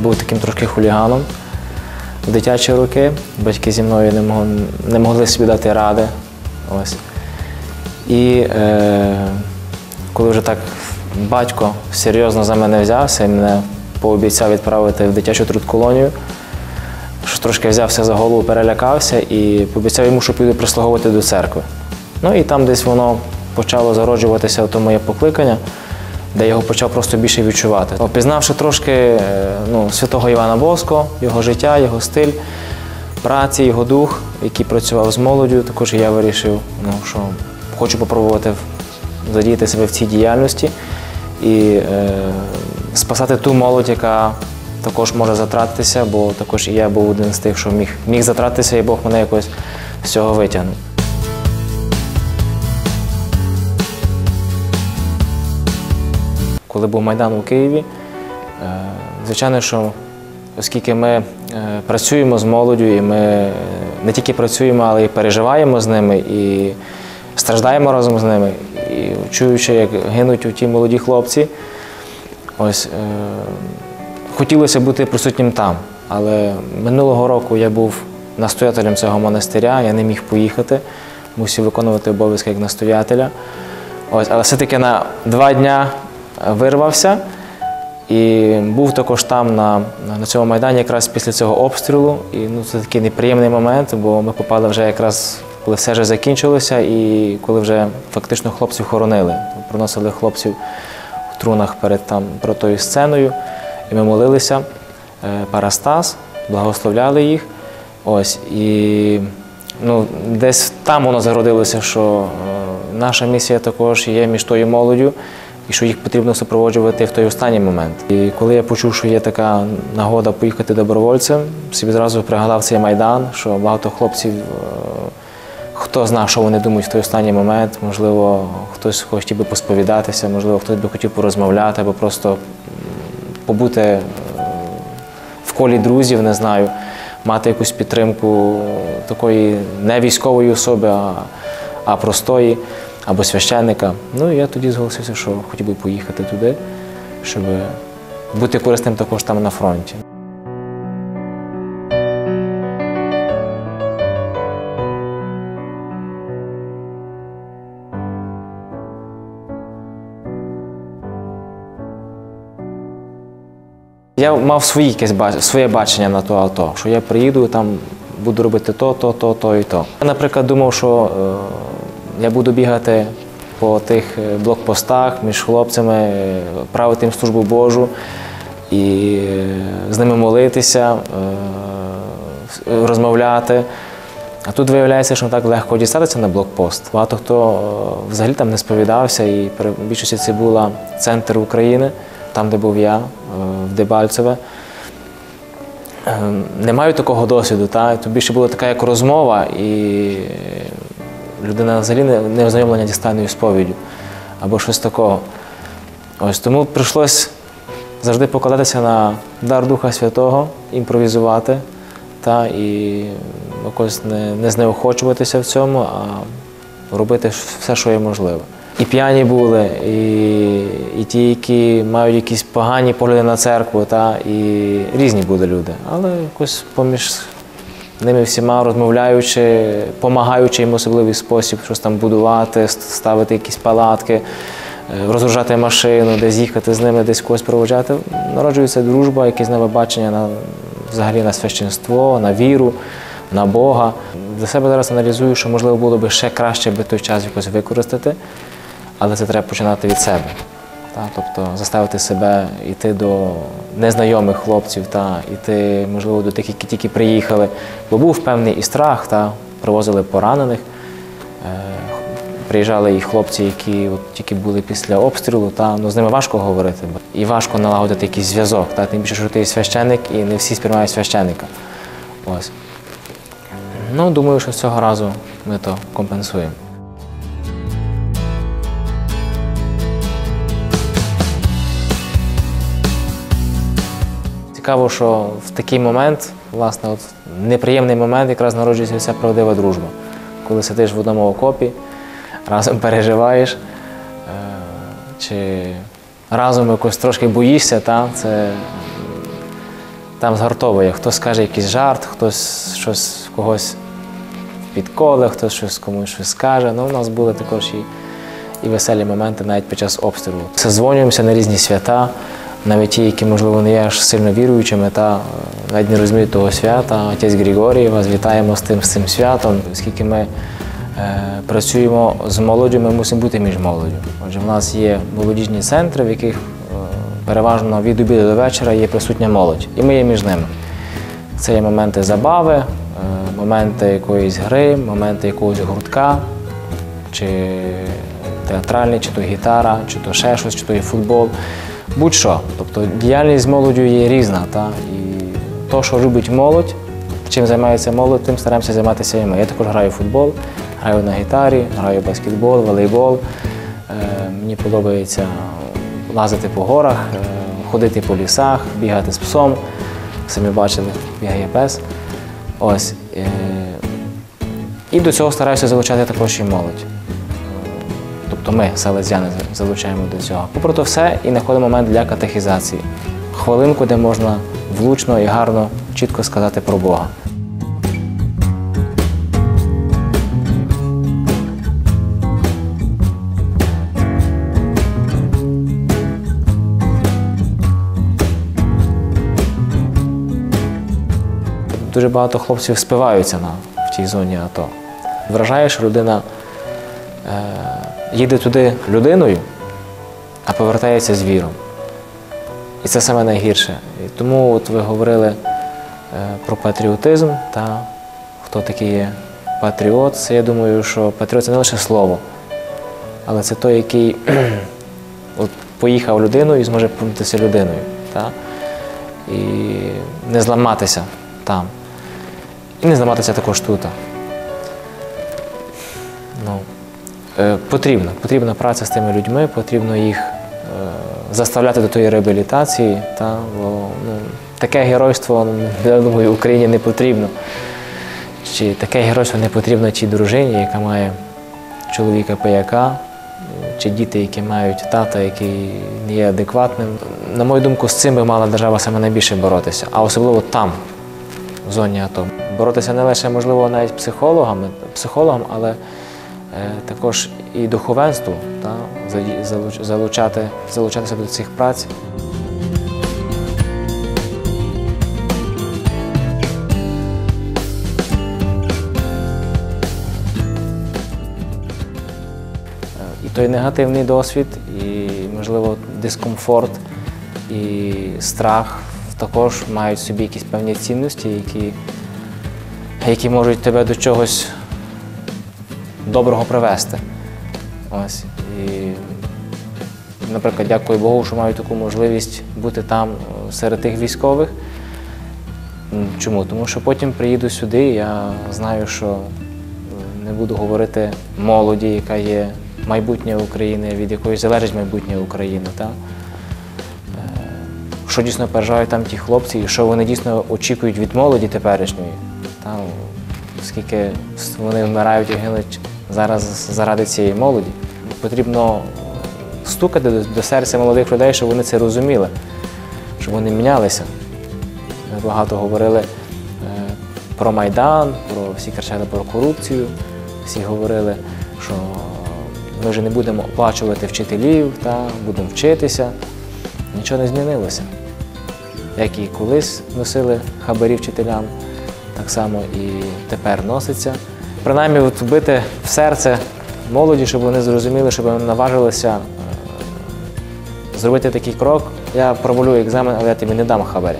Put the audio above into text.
Я був таким трошки хуліганом в дитячі роки. Батьки зі мною не могли, не могли собі дати ради. Ось. І е, коли вже так батько серйозно за мене взявся і мене пообіцяв відправити в дитячу трудколонію, що трошки взявся за голову, перелякався і пообіцяв йому, що піду прислуговувати до церкви. Ну і там десь воно почало зароджуватися то моє покликання, де його почав просто більше відчувати. Опізнавши трошки е, ну, святого Івана Боско, його життя, його стиль праці, його дух, який працював з молоддю, також я вирішив, ну, що хочу попробувати задіяти себе в цій діяльності і е, спасати ту молодь, яка також може затратитися, бо також і я був один з тих, що міг, міг затратитися, і Бог мене якось з цього витягнув. Коли був Майдан у Києві, е, звичайно, що оскільки ми е, працюємо з молоддю, і ми е, не тільки працюємо, але й переживаємо з ними, і страждаємо разом з ними, і чуючи, як гинуть у ті молоді хлопці, ось хотілося бути присутнім там. Але минулого року я був настоятелем цього монастиря, я не міг поїхати, мусив виконувати обов'язки як настоятеля. Ось, але все-таки на два дня вирвався і був також там на, на цьому майдані якраз після цього обстрілу. І ну, це такий неприємний момент, бо ми попали вже якраз, коли все вже закінчилося, і коли вже фактично хлопців хоронили. Приносили хлопців в трунах перед там, перед тою сценою, і ми молилися е, Парастас, благословляли їх. Ось, і ну, десь там воно зародилося, що е, наша місія також є між тою молоддю, і що їх потрібно супроводжувати в той останній момент. І коли я почув, що є така нагода поїхати добровольцем, собі зразу пригадав цей майдан, що багато хлопців, е, хто знав, що вони думають в той останній момент, можливо, хтось хотів би посповідатися, можливо, хтось би хотів порозмовляти або просто побути е, в колі друзів, не знаю, мати якусь підтримку такої не військової особи, а, а простої або священника. Ну і я тоді зголосився, що хотів би поїхати туди, щоб бути корисним також там на фронті. Я мав свої якесь своє бачення на то АТО, що я приїду там буду робити то, то, то, то і то. Я, наприклад, думав, що е, я буду бігати по тих е, блокпостах між хлопцями, е, правити їм службу Божу і е, з ними молитися, розмовляти. А тут виявляється, що не так легко дістатися на блокпост. Багато хто взагалі там не сповідався, і при більшості це була центр України, там, де був я, в Дебальцеве. Не маю такого досвіду. Та? Тут більше була така як розмова, і людина взагалі не, не ознайомлена дістаною сповіддю або щось такого. Ось тому прийшлось завжди покладатися на дар Духа Святого, імпровізувати та, і якось не, не знеохочуватися в цьому, а робити все, що є можливе. І п'яні були, і, і ті, які мають якісь погані погляди на церкву, та, і різні були люди. Але якось поміж ними всіма розмовляючи, допомагаючи їм особливий спосіб, щось там будувати, ставити якісь палатки, е, розгружати машину, десь їхати з ними, десь когось проводжати. Народжується дружба, якесь нове бачення на, взагалі на священство, на віру, на Бога. Для себе зараз аналізую, що можливо було б ще краще би той час якось використати, але це треба починати від себе. Та, тобто заставити себе йти до незнайомих хлопців, та, йти, можливо, до тих, які тільки приїхали. Бо був певний і страх, та, привозили поранених. Е, приїжджали і хлопці, які от, тільки були після обстрілу, та, ну, з ними важко говорити. І важко налагодити якийсь зв'язок. Та, тим більше, що ти священник і не всі сприймають священника. Ось. Ну, думаю, що з цього разу ми то компенсуємо. Цікаво, що в такий момент, власне, от неприємний момент, якраз народжується вся правдива дружба. Коли сидиш в одному окопі, разом переживаєш, е, чи разом якось трошки боїшся, та, це там згартовує. Хтось скаже якийсь жарт, хтось щось когось підколе, хтось щось комусь щось скаже. Ну, у нас були також і, і веселі моменти навіть під час обстрілу. Созвонюємося на різні свята, навіть ті, які, можливо, не є аж сильно віруючими, та е, навіть не розуміють того свята. Отець Григорій, вас вітаємо з тим, з цим святом. Оскільки ми е, працюємо з молоддю, ми мусимо бути між молоддю. Отже, в нас є молодіжні центри, в яких е, переважно від обіду до вечора є присутня молодь, і ми є між ними. Це є моменти забави, е, моменти якоїсь гри, моменти якогось гуртка, чи театральний, чи то гітара, чи то ще щось, чи то є футбол. Будь-що. Тобто діяльність з молоддю є різна. Та? І то, що любить молодь, чим займається молодь, тим стараємося займатися і ми. Я також граю в футбол, граю на гітарі, граю в баскетбол, волейбол. Е, Мені подобається лазити по горах, е, ходити по лісах, бігати з псом. Самі бачили, бігає пес. Ось. е, І до цього стараюся залучати також і молодь. Тобто ми, селезяни, залучаємо до цього. Попри то все, і знаходимо момент для катехізації. Хвилинку, де можна влучно і гарно, чітко сказати про Бога. Дуже багато хлопців спиваються на, в тій зоні АТО. Вражає, що людина е, їде туди людиною, а повертається звіром. І це саме найгірше. І тому от ви говорили е, про патріотизм та хто такий є патріот. Це я думаю, що патріот це не лише слово, але це той, який от, поїхав людиною і зможе повернутися людиною. Та? І не зламатися там. І не зламатися також тут. Ну, е, потрібно, потрібна праця з тими людьми, потрібно їх е, заставляти до тої реабілітації. Та, бо, ну, таке геройство, я думаю, Україні не потрібно. Чи таке геройство не потрібно тій дружині, яка має чоловіка пияка, чи діти, які мають тата, який не є адекватним. На мою думку, з цим би мала держава саме найбільше боротися, а особливо там, в зоні АТО. Боротися не лише, можливо, навіть психологами, психологам, але також і духовенству, та, залучати, залучатися до цих праць. Е, І той негативний досвід, і, можливо, дискомфорт і страх також мають в собі якісь певні цінності, які, які можуть тебе до чогось доброго привести. Ось. І, наприклад, дякую Богу, що маю таку можливість бути там е, серед тих військових. Чому? Тому що потім приїду сюди, я знаю, що е, не буду говорити молоді, яка є майбутнє України, від якої залежить майбутнє України. Та? Е, Що дійсно переживають там ті хлопці, і що вони дійсно очікують від молоді теперішньої. Та? Оскільки вони вмирають і гинуть зараз заради цієї молоді. Потрібно стукати до, серця молодих людей, щоб вони це розуміли, щоб вони мінялися. Ми багато говорили е, про Майдан, про всі кричали про корупцію, всі говорили, що ми вже не будемо оплачувати вчителів, та, будемо вчитися. Нічого не змінилося. Як і колись носили хабарі вчителям, так само і тепер носиться. Принаймні от вбити в серце молоді, щоб вони зрозуміли, щоб вони наважилися е, зробити такий крок. Я провалю екзамен, але я тобі не дам хабаря.